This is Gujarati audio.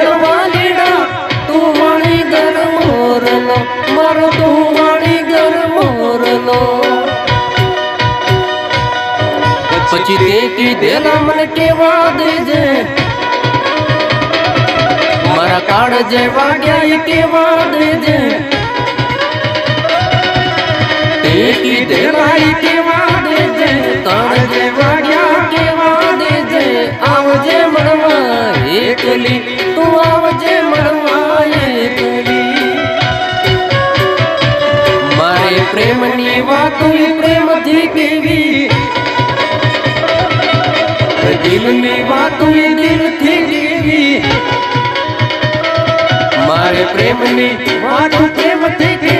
વાલીડા તું વણી ગર મોરનો મારો તું વણી ગર મોરનો પછી તે કીધેલા મને કેવા દેજે? મારા કાળ જે વાગ્યા કેવા દેજે? તે કીધેલા કેવા એકલી તું આવજે મળવા એકલી મારે પ્રેમની વાતો ઈ પ્રેમથી કેવી દિલની વાતો ઈ દિલથી કેવી મારે પ્રેમની વાતો પ્રેમથી કેવી દિલની